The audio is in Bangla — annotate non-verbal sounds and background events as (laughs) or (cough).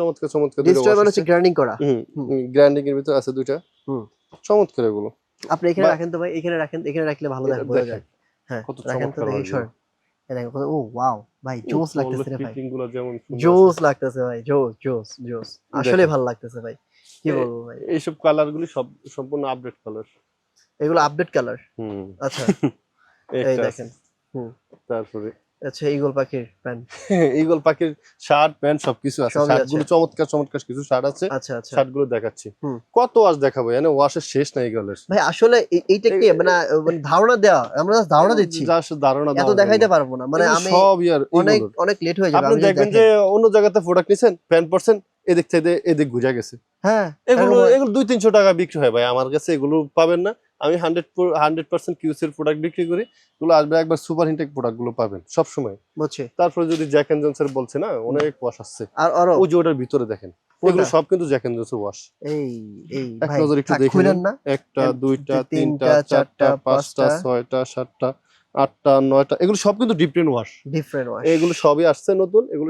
চমৎকার চমৎকার ডিস্ট্রয় মানে হচ্ছে গ্রাইন্ডিং করা। হুম হুম। এর ভিতরে আছে দুইটা। হুম। চমৎকার এগুলো। আপনি এখানে রাখেন তো ভাই এখানে রাখেন এখানে রাখলে ভালো দেখ বোঝা যায় হ্যাঁ কত চমৎকার দেখি। সর। কত ও ওয়াও ভাই জোস লাগতেছে রে ভাই। যেমন জোস লাগতেছে ভাই জোস জোস জোস আসলে। ভালো লাগতেছে ভাই। কি বলব ভাই? এইসব কালার গুলি সব সম্পূর্ণ আপডেট কালার এগুলো আপডেট কালার হুম। আচ্ছা। (laughs) এই। দেখেন। তারপরে আচ্ছা ইগল পাখির প্যান্ট। (laughs) ইগল পাখির শার্ট প্যান্ট সবকিছু আছে। সবই শার্ট আছে। গুলো চমৎকার চমৎকার কিছু শার্ট আছে। আচ্ছা আচ্ছা। শার্টগুলো দেখাচ্ছি কত ওয়াশ দেখাবো এনে ওয়াশের শেষ নাই ভাই আসলে এইটা কি মানে মানে ধারণা দেওয়া? আমরা ধারণা দিচ্ছি। সে ধারণা এত দেখাইতে পারব না। মানে আমি সব ইয়ার অনেক অনেক লেট হয়ে যাবে। আপনি দেখবেন যে অন্য জায়গাতে প্রোডাক্ট নিছেন প্যান্ট পার্সেন্ট এদিক থেকে এদিক ঘুরে গেছে। হ্যাঁ এগুলো এগুলো দুই তিনশো টাকা বিক্রি হয় ভাই। আমার কাছে এগুলো পাবেন না। আমি হান্ড্রেড হান্ড্রেড পার্সেন্ট কিউসের প্রোডাক্ট বিক্রি করি এগুলো আসবে একবার সুপার হিনটেক প্রোডাক্টগুলো পাবেন সবসময়। বুঝছি। তারপরে যদি জ্যাক এন্ড জনসের বলছে না অনেক ওয়াশ আসছে। আর আরও? ওই যে ওটার ভিতরে দেখেন এগুলো সব কিন্তু জ্যাক এন্ড জনসের ওয়াশ এই এই এক নজর একটু দেখে না? একটা দুইটা তিনটা চারটা পাঁচটা, ছয়টা সাতটা আটটা নয়টা এগুলো সব কিন্তু ডিফারেন্ট ওয়াশ ডিফারেন্ট ওয়াশ এগুলো সবই আসছে নতুন এগুলো